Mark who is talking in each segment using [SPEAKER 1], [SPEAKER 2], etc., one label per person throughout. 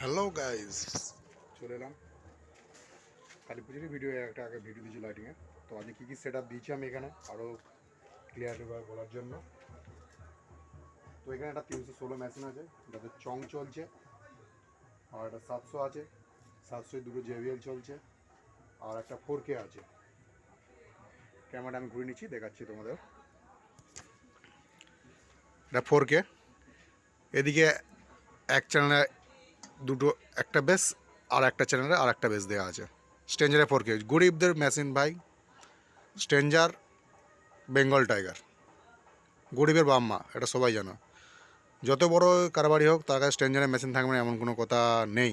[SPEAKER 1] Hello guys চলে এলাম। Kali পুজোরই video একটা আগে ভিডিও দিয়েছি লাইটিংয়ে তো আজকে কী কী সেট আপ দিয়েছি আমি এখানে আরও ক্লিয়ারভাবে বলার জন্য। তো এখানে একটা তিনশো ষোলো মেশিন আছে যাতে চং চলছে আর একটা সাতশো আছে। সাতশোয় দুটো জেভিএল চলছে আর একটা ফোর কে আছে। ক্যামেরাটা আমি ঘুরে নিচ্ছি দেখাচ্ছি তোমাদের। এটা ফোর কে এদিকে এক চ্যানেলে দুটো, একটা বেস আর একটা চ্যানেলে আর একটা বেস দেওয়া আছে। স্ট্রেঞ্জারে ফোর কে গরিবদের মেশিন ভাই স্ট্রেঞ্জার বেঙ্গল টাইগার গরিবের বাম্মা এটা সবাই জানো। যত বড় কারবারি হোক, তার কাছে স্ট্রেঞ্জারের মেশিন থাকবে না, এমন কোনো কথা নেই।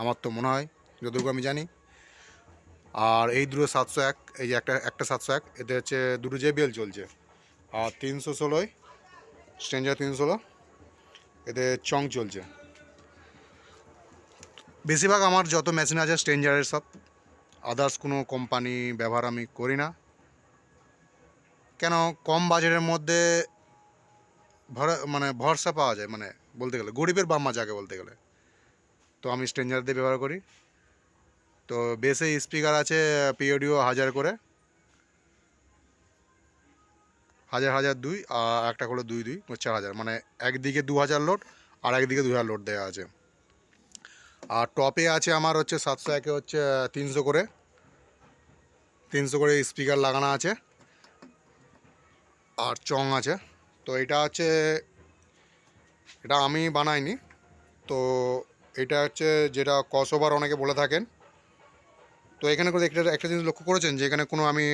[SPEAKER 1] আমার তো মনে হয়, যতটুকু আমি জানি। আর এই দুটো সাতশো এক, এই যে একটা একটা সাতশো এক, এতে হচ্ছে দুটো জে জেবিএল চলছে। আর তিনশো ষোলোয় স্ট্রেঞ্জার তিনশো ষোলো, এতে চং চলছে। বেশিরভাগ আমার যত মেশিন আছে স্ট্রেঞ্জারের সব। আদার্স কোনো কোম্পানি ব্যবহার আমি করি না। কেন, কম বাজেটের মধ্যে ভরা মানে ভরসা পাওয়া যায় মানে বলতে গেলে, গরিবের বাম্মা যাকে বলতে গেলে। তো আমি স্ট্রেঞ্জার দিয়ে ব্যবহার করি। তো বেসে স্পিকার আছে পিওডিও হাজার করে। হাজার হাজার দুই, আর একটা করে দুই দুই, চার হাজার। মানে একদিকে দু হাজার লোড আর একদিকে দু হাজার লোড দেওয়া আছে। আর টপে আছে আমার হচ্ছে সাতশো একে হচ্ছে তিনশো করে। তিনশো করে স্পিকার লাগানো আছে। আর চং আছে। তো এটা হচ্ছে, এটা আমি বানাইনি। তো এটা হচ্ছে যেটা কসোবার অনেকে বলে থাকেন। তো এখানে করে একটা একটা জিনিস লক্ষ্য করেছেন যে এখানে কোনো আমি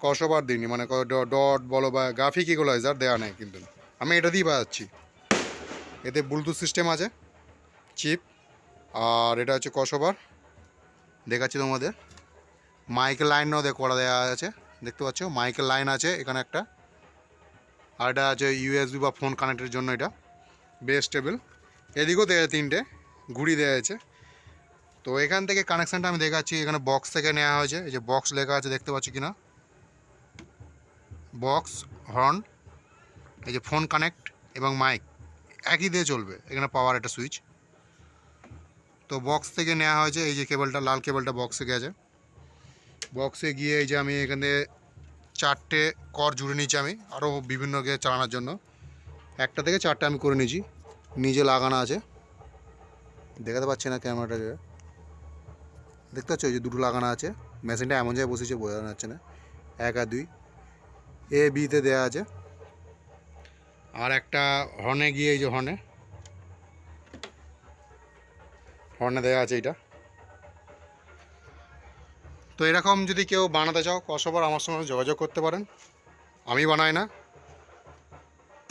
[SPEAKER 1] কসোবার দিইনি মানে ডট বলো বা গ্রাফিক ইকোলাইজার দেওয়া নেই কিন্তু। আমি এটা দিয়ে বাজাচ্ছি এতে ব্লুটুথ সিস্টেম আছে চিপ আর এটা হচ্ছে কসোবার দেখাচ্ছি তোমাদের। মাইকের লাইনও দেখ করা দেওয়া আছে। দেখতে পাচ্ছ? মাইকের লাইন আছে এখানে একটা। আর এটা আছে ইউএসবি বা ফোন কানেক্টের জন্য এটা। বেস টেবিল এদিকেও দেওয়া তিনটে। ঘুড়ি দেওয়া আছে। তো এখান থেকে কানেকশানটা আমি দেখাচ্ছি। এখানে বক্স থেকে নেওয়া হয়েছে। এই যে বক্স লেখা আছে, দেখতে পাচ্ছি কিনা? বক্স হর্ন এই যে ফোন কানেক্ট এবং মাইক একই দিয়ে চলবে। এখানে পাওয়ার একটা সুইচ তো বক্স থেকে নেওয়া হয়েছে, এই যে কেবলটা, লাল কেবলটা বক্সে গেছে। বক্সে গিয়ে এই যে আমি এখানে চারটে কর জুড়ে নিয়েছি আমি আরও বিভিন্ন চালানোর জন্য। একটা থেকে চারটে আমি করে নিয়েছি, নিজে লাগানো আছে। দেখাতে পাচ্ছি না ক্যামেরাটাকে দেখতে পাচ্ছ এই যে দুটো লাগানো আছে, মেশিনটা এমন জায়গায় বসেছে বোঝানো যাচ্ছে না। এক আর দুই। এ বিতে দেওয়া আছে। আর একটা হর্নে গিয়ে এই যে হর্নে হর্নে দেওয়া আছে এটা তো এরকম যদি কেউ বানাতে চাও, কসবার আমার সঙ্গে যোগাযোগ করতে পারেন। আমি বানাই না।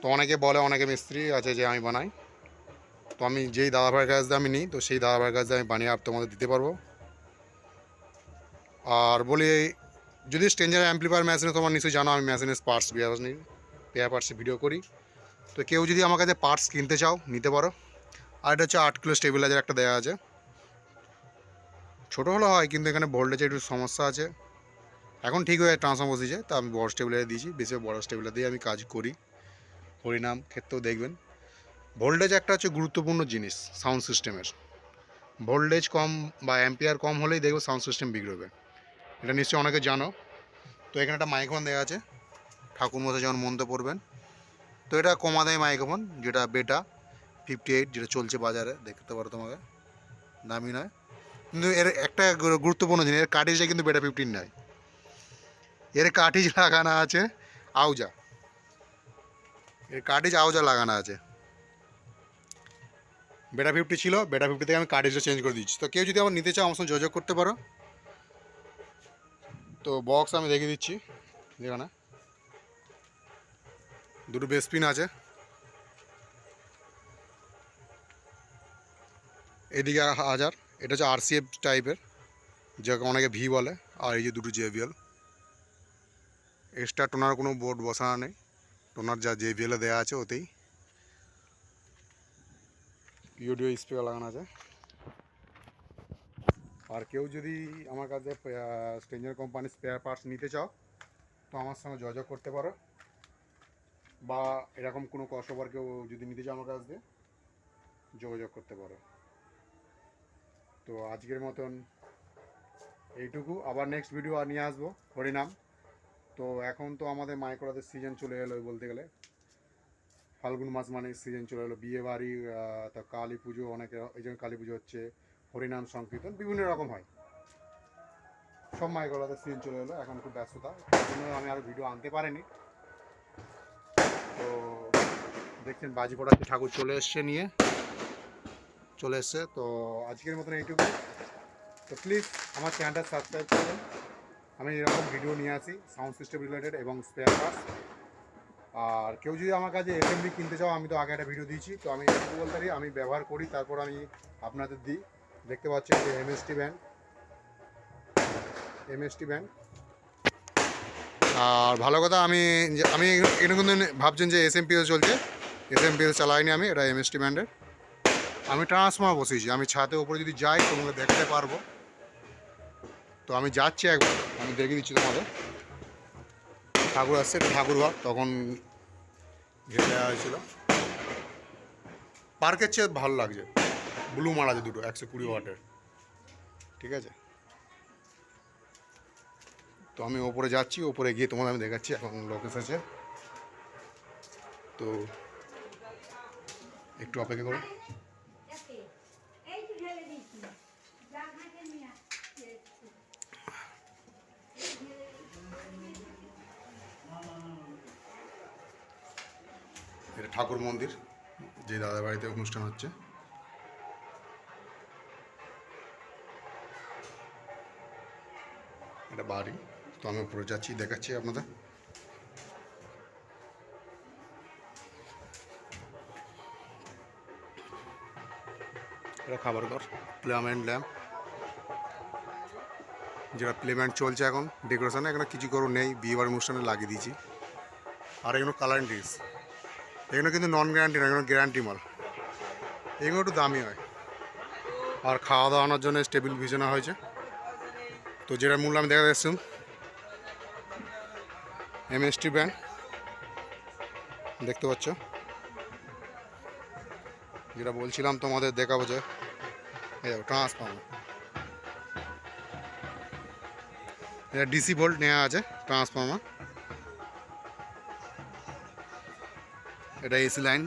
[SPEAKER 1] তো অনেকে বলে, অনেকে মিস্ত্রি আছে যে আমি বানাই। তো আমি যেই দাদাভাইয়ের কাছ দিয়ে আমি নিই, তো সেই দাদাভাইয়ের কাছ দিয়ে আমি বানিয়ে আপ তোমাদের দিতে পারব। আর বলি, যদি স্ট্রেঞ্জার অ্যাম্পলিফায়ার মেশিনে তোমার নিশ্চয়ই জানো, আমি মেশিনের পার্টস পেয়ার পার্টসে ভিডিও করি। তো কেউ যদি আমার কাছে পার্টস কিনতে চাও, নিতে পারো। আর এটা হচ্ছে আট কিলো স্টেবিলাইজার একটা দেওয়া আছে। ছোটো হলে হয়, কিন্তু এখানে ভোল্টেজে একটু সমস্যা আছে। এখন ঠিক হয়ে ট্রান্সফার বসেছে, তা আমি বড় স্টেবিলাইজার দিয়েছি, বেশি বড় স্টেবিলার দিয়ে আমি কাজ করি পরিণাম ক্ষেত্রেও দেখবেন। ভোল্টেজ একটা হচ্ছে গুরুত্বপূর্ণ জিনিস সাউন্ড সিস্টেমের ভোল্টেজ কম বা অ্যাম্পিয়ার কম হলেই দেখবে সাউন্ড সিস্টেম বিগড়বে। এটা নিশ্চয়ই অনেকে জানো। তো এখানে একটা মাইক্রোফোন দেওয়া আছে ঠাকুর মশাই যেমন মনতে পড়বেন, তো এটা কমা দেয় মাইক্রোফোন যেটা বেটা ফিফটি এইট যেটা চলছে বাজারে, দেখতে পারো তোমাকে। দামি নয়। কিন্তু এর একটা গুরুত্বপূর্ণ জিনিস, এর কাটিজটা কিন্তু বেটা ফিফটিন নয়। এর কাটিজ লাগানো আছে আউজা। এর কাটিজ আউজা লাগানো আছে। বেটা ফিফটি ছিল বেটা ফিফটি থেকে আমি কাটিজটা চেঞ্জ করে দিচ্ছি। তো কেউ যদি আমার নিতে চাও আমার সঙ্গে যোগাযোগ করতে পারো। তো বক্স আমি দেখিয়ে দিচ্ছি যেখানে দুটো বেসপিন আছে। এদিকে হাজার। এটা হচ্ছে আরসিএফ টাইপের যাকে অনেকে ভি বলে, আর এই যে দুটো জেভিএল এক্সট্রা টোনার কোনো বোর্ড বসানো নেই। টোনার যা জেভিএলে দেওয়া আছে ওতেই। ইউডিও স্পিকার লাগানো আছে। আর কেউ যদি আমার কাছে স্ট্রেঞ্জার কোম্পানির স্পেয়ার পার্টস নিতে চাও, তো আমার সঙ্গে যোগাযোগ করতে পারো। বা এরকম কোনো কসবার কেউ যদি নিতে চাও আমার কাছ দিয়ে, যোগাযোগ করতে পারো। তো আজকের মতন এইটুকু। আবার নেক্সট ভিডিও আর নিয়ে আসব, হরিনাম। তো এখন তো আমাদের মাইক্রোদের সিজন চলে এলো বলতে গেলে। ফাল্গুন মাস মানে সিজন চলে এলো। বিয়ে বাড়ি তা কালী পুজো, অনেকে এই জন্য কালী পুজো হচ্ছে। হরিনাম, সংকীর্তন, বিভিন্ন রকম হয়। সব মাইক্রোদের সিজন চলে এলো, এখন খুব ব্যস্ততা। তার জন্য আমি আরও ভিডিও আনতে পারিনি। তো দেখছেন, বাজি পড়াচ্ছে, ঠাকুর চলে এসছে নিয়ে। চলে এসছে। তো আজকের মতন এইটুকু তো প্লিজ আমার চ্যানেলটা সাবস্ক্রাইব করবেন আমি এরকম ভিডিও নিয়ে আসি সাউন্ড সিস্টেম রিলেটেড এবং স্পেয়ার পার্টস আর কেউ যদি আমার কাছে এসএমবি কিনতে চাও, আমি তো আগে একটা ভিডিও দিয়েছি। তো আমি এটুকু বলতে পারি, আমি ব্যবহার করি, তারপর আমি আপনাদের দিই। দেখতে পাচ্ছেন যে এমএসটি ব্যান্ড এমএসটি ব্যান্ড আর ভালো কথা, আমি আমি এখানে কিন্তু ভাবছেন যে এস এম চলছে। এস এম চালাইনি আমি, এটা এমএসটি ব্যান্ডের আমি ট্রান্সফর্মার বসিয়েছি আমি ছাদের উপরে যদি যাই, তোমাকে দেখতে পারব। তো আমি যাচ্ছি একবার, আমি দেখে দিচ্ছি তোমাদের। ঠাকুর আসছে ঠাকুর ঘর, তখন ঘিরে দেওয়া হয়েছিল। পার্কের চেয়ে ভালো লাগছে। ব্লু মার আছে দুটো, একশো কুড়ি ওয়াটের। ঠিক আছে? তো আমি ওপরে যাচ্ছি, ওপরে গিয়ে তোমাদের আমি দেখাচ্ছি, এখন লোক এসেছে তো একটু অপেক্ষা করো
[SPEAKER 2] একে, এই তো ঢেলে দিয়েছি যা ঘাটে নিয়ে আয়।
[SPEAKER 1] এটা ঠাকুর মন্দির, যে দাদা বাড়িতে অনুষ্ঠান হচ্ছে। এটা বাড়ি, তো আমি উপরে যাচ্ছি, দেখাচ্ছি আপনাদের। খাবার ঘর প্লেমেন্ট ল্যাম্প। যেটা প্লেমেন্ট চলছে এখন, ডেকোরেশনে, এখানে কিছু করো নেই বিয়ে বাড়ির অনুষ্ঠানে লাগিয়ে দিয়েছি। আর এগুলো কালার ড্রেস। এগুলো কিন্তু নন গ্যারান্টি না, এগুলো গ্যারান্টি মাল। এগুলো একটু দামি হয়। আর খাওয়া দাওয়ানোর জন্য স্টেবিল বিছানা হয়েছে। তো যেটা মূল্য আমি দেখা যাচ্ছি এমএসটি ব্যান্ড দেখতে পাচ্ছ? যেটা বলছিলাম তোমাদের দেখাবো যে, এই ট্রান্সফর্মার এটা ডিসি ভোল্ট নেওয়া আছে ট্রান্সফর্মার এটা এসি লাইন।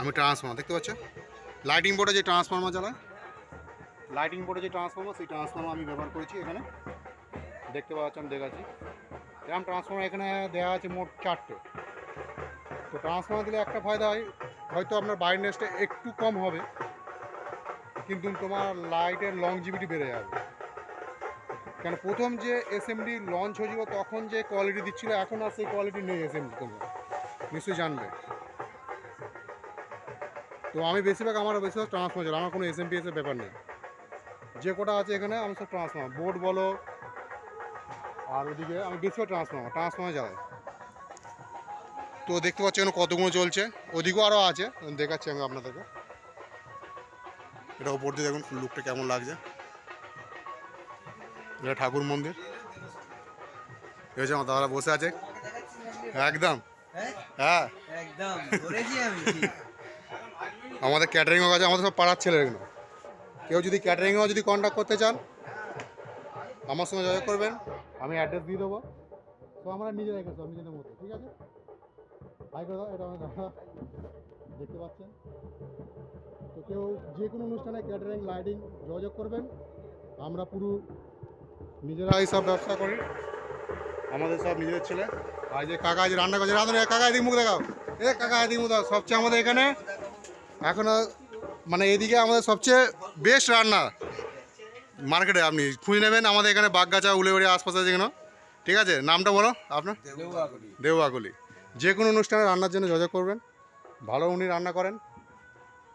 [SPEAKER 1] আমি ট্রান্সফর্মার দেখতে পাচ্ছ লাইটিং বোর্ডে যে ট্রান্সফর্মার চালায় লাইটিং বোর্ডে যে ট্রান্সফর্মার সেই ট্রান্সফর্মার আমি ব্যবহার করেছি এখানে। দেখতে পাচ্ছ আমি দেখাচ্ছি। এরকম ট্রান্সফর্মার এখানে দেওয়া আছে মোট চারটে। তো ট্রান্সফর্মার দিলে একটা ফায়দা হয়, হয়তো আপনার ব্রাইটনেসটা একটু কম হবে, কিন্তু তোমার লাইটের লংজিভিটি বেড়ে যাবে। কেন, প্রথম যে এসএমডি লঞ্চ হয়েছিল, তখন যে কোয়ালিটি দিচ্ছিল, এখন আর সেই কোয়ালিটি নেই এসএমডি তোমার। নিশ্চয়ই জানবে। তো আমি বেশিরভাগ আমার বেশিরভাগ ট্রান্সফার চালাই আমার কোনো এস এম এর ব্যাপার নেই। যে কটা আছে এখানে, আমি সব ট্রান্সফার বোর্ড বলো, আর ওদিকে আমি বেশিরভাগ ট্রান্সফার ট্রান্সফার চালাই তো দেখতে পাচ্ছি এখানে কতগুলো চলছে। ওদিকেও আরও আছে দেখাচ্ছি আমি আপনাদেরকে। এটা ওপর দিয়ে দেখুন লুকটা কেমন লাগছে। এটা ঠাকুর মন্দির। এই হচ্ছে আমার দাদারা বসে আছে। একদম।
[SPEAKER 3] হ্যাঁ?
[SPEAKER 1] হ্যাঁ।
[SPEAKER 3] একদম ধরেছি আমি
[SPEAKER 1] আমাদের ক্যাটারিংও আছে আমাদের সব পাড়ার ছেলে এগুলো। কেউ যদি ক্যাটারিংও যদি কন্ট্যাক্ট করতে চান আমার সঙ্গে যোগাযোগ করবেন। আমি অ্যাড্রেস দিয়ে দেবো। তো আমরা নিজে রেখে সব নিজেদের মতো ঠিক আছে? হাই করে দাও এটা আমার দেখতে পাচ্ছেন? তো কেউ যে কোনো অনুষ্ঠানে ক্যাটারিং লাইটিং যোগাযোগ করবেন। আমরা পুরো নিজেরাই সব ব্যবসা করি। আমাদের সব নিজেদের ছেলে। আর যে কাকা যে রান্না করছে রাঁধুনি কাকা এদিক মুখ দেখাও। এ কাকা এদিক মুখ দেখাও সবচেয়ে আমাদের এখানে এখনও মানে এদিকে আমাদের সবচেয়ে বেস্ট রান্না। মার্কেটে আপনি খুঁজে নেবেন আমাদের এখানে বাগগাছা উলেবাড়ি আশপাশে যেগুলো। ঠিক আছে নামটা বলো আপনার? দেউয়াগুলি। যে কোনো অনুষ্ঠানে রান্নার জন্য যোগাযোগ করবেন। ভালো উনি রান্না করেন।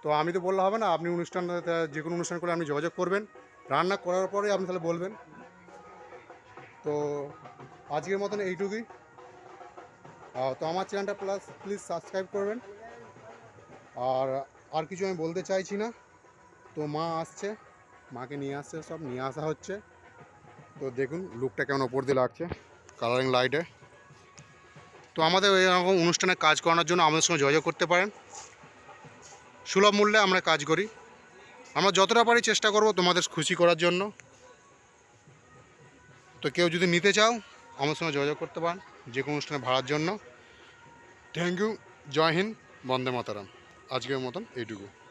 [SPEAKER 1] তো আমি তো বললে হবে না আপনি অনুষ্ঠান যে কোনো অনুষ্ঠান করে আপনি যোগাযোগ করবেন। রান্না করার পরে আপনি তাহলে বলবেন। তো আজকের মতন এইটুকুই। তো আমার চ্যানেলটা প্লাস প্লিজ সাবস্ক্রাইব করবেন। আর আর কিছু আমি বলতে চাইছি না। তো মা আসছে, মাকে নিয়ে আসছে, সব নিয়ে আসা হচ্ছে। তো দেখুন লুকটা কেমন ওপর দিয়ে লাগছে কালারিং লাইটে তো আমাদের এরকম অনুষ্ঠানে কাজ করানোর জন্য আমাদের সঙ্গে যোগাযোগ করতে পারেন। সুলভ মূল্যে আমরা কাজ করি। আমরা যতটা পারি চেষ্টা করব তোমাদের খুশি করার জন্য। তো কেউ যদি নিতে চাও আমার সঙ্গে যোগাযোগ করতে পারেন। যে কোনো অনুষ্ঠানে ভাড়ার জন্য। থ্যাংক ইউ জয় হিন্দ বন্দে মাতারাম। আজকের মতন এইটুকু।